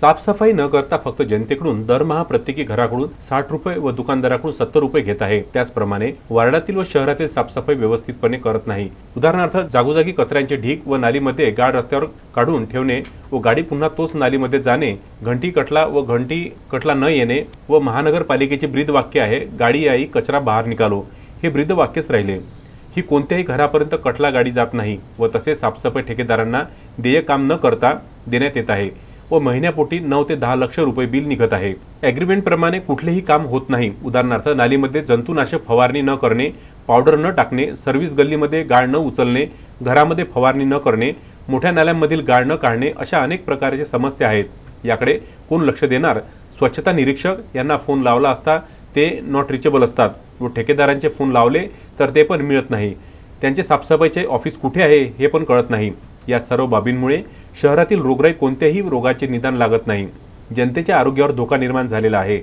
साफसफाई न करता फक्त जनतेकडून दरमहा प्रत्येकी घराकडून साठ रुपये व दुकानदाराकडून सत्तर रुपये घेत आहे. त्याचप्रमाणे वार्डातील व शहरातील साफसफाई व्यवस्थितपणे करत नाही. उदाहरणार्थ जागोजागी कचऱ्यांचे ढीक व नालीमध्ये गाड रस्त्यावर काढून ठेवणे व गाडी पुन्हा तोच नालीमध्ये जाणे घंटी कटला व घंटी कटला न येणे व महानगरपालिकेचे ब्रीद वाक्य आहे गाडी आई कचरा बाहेर निकालो. हे ब्रीद वाक्यच राहिले. ही कोणत्याही घरापर्यंत कटला गाडी जात नाही व तसेच साफसफाई ठेकेदारांना देय काम न करता देण्यात येत आहे. व महिन्यापोटी नऊ ते दहा लक्ष रुपये बिल निघत आहे. ॲग्रीमेंटप्रमाणे कुठलेही काम होत नाही. उदाहरणार्थ नालीमध्ये जंतुनाशक फवारणी न करणे पावडर न टाकणे सर्व्हिस गल्लीमध्ये गाळ न उचलणे घरामध्ये फवारणी न करणे मोठ्या नाल्यांमधील गाळ न काढणे अशा अनेक प्रकारच्या समस्या आहेत. याकडे कोण लक्ष देणार? स्वच्छता निरीक्षक यांना फोन लावला असता ते नॉट रिचेबल असतात. व ठेकेदारांचे फोन लावले तर ते पण मिळत नाही. त्यांचे साफसफाईचे ऑफिस कुठे आहे हे पण कळत नाही. या सर्व बाबींमुळे शहरातील रोगराई कोणत्याही रोगाचे निदान लागत नाही. जनतेच्या आरोग्यावर धोका निर्माण झालेला आहे.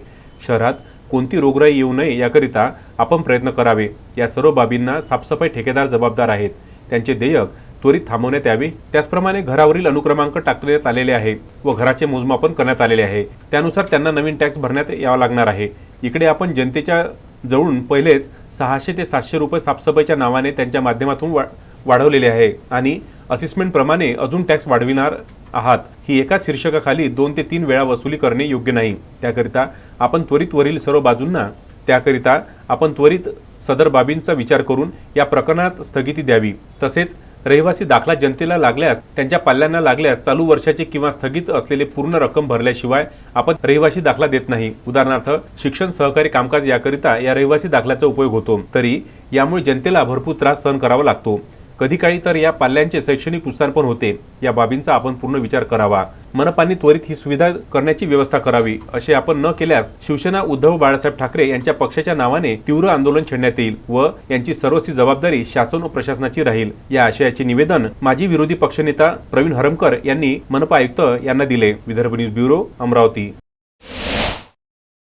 शहरात कोणती रोगराई येऊ नये याकरिता आपण प्रयत्न करावे. या सर्व बाबींना साफसफाई ठेकेदार जबाबदार आहेत. त्यांचे देयक त्वरित थांबवण्यात यावे. त्याचप्रमाणे घरावरील अनुक्रमांक टाकण्यात आलेले आहे व घराचे मोजमापन करण्यात आलेले आहे. त्यानुसार त्यांना नवीन टॅक्स भरण्यात यावा लागणार आहे. इकडे आपण जनतेच्या जवळून पहिलेच सहाशे ते सातशे रुपये साफसफाईच्या नावाने त्यांच्या माध्यमातून वा वाढवलेले आहे आणि असिस्टमेंटप्रमाणे अजून टॅक्स वाढविणार आहात. ही एका शीर्षकाखाली दोन ते तीन वेळा वसुली करणे योग्य नाही. त्याकरिता आपण त्वरित वरील सर्व बाजूंना त्याकरिता आपण त्वरित सदर बाबींचा विचार करून या प्रकरणात स्थगिती द्यावी. तसेच रहिवासी दाखला जनतेला लागल्यास त्यांच्या पाल्यांना लागल्यास चालू वर्षाचे किंवा स्थगित असलेले पूर्ण रक्कम भरल्याशिवाय आपण रहिवासी दाखला देत नाही. उदाहरणार्थ शिक्षण सहकारी कामकाज याकरिता या रहिवासी दाखल्याचा उपयोग होतो. तरी यामुळे जनतेला भरपूर त्रास सहन करावा लागतो. कधी काळी तर या पाल्यांचे शैक्षणिक नुकसान पण होते. या बाबींचा आपण पूर्ण विचार करावा. मनपाने त्वरित ही सुविधा करण्याची व्यवस्था करावी असे आपण न केल्यास शिवसेना उद्धव बाळासाहेब ठाकरे यांच्या पक्षाच्या नावाने तीव्र आंदोलन छेडण्यात येईल व यांची सर्वस्वी जबाबदारी शासन व प्रशासनाची राहील. या आशयाचे निवेदन माजी विरोधी पक्षनेता प्रवीण हरमकर यांनी मनपा आयुक्त यांना दिले. Vidarbha news bureau Amravati.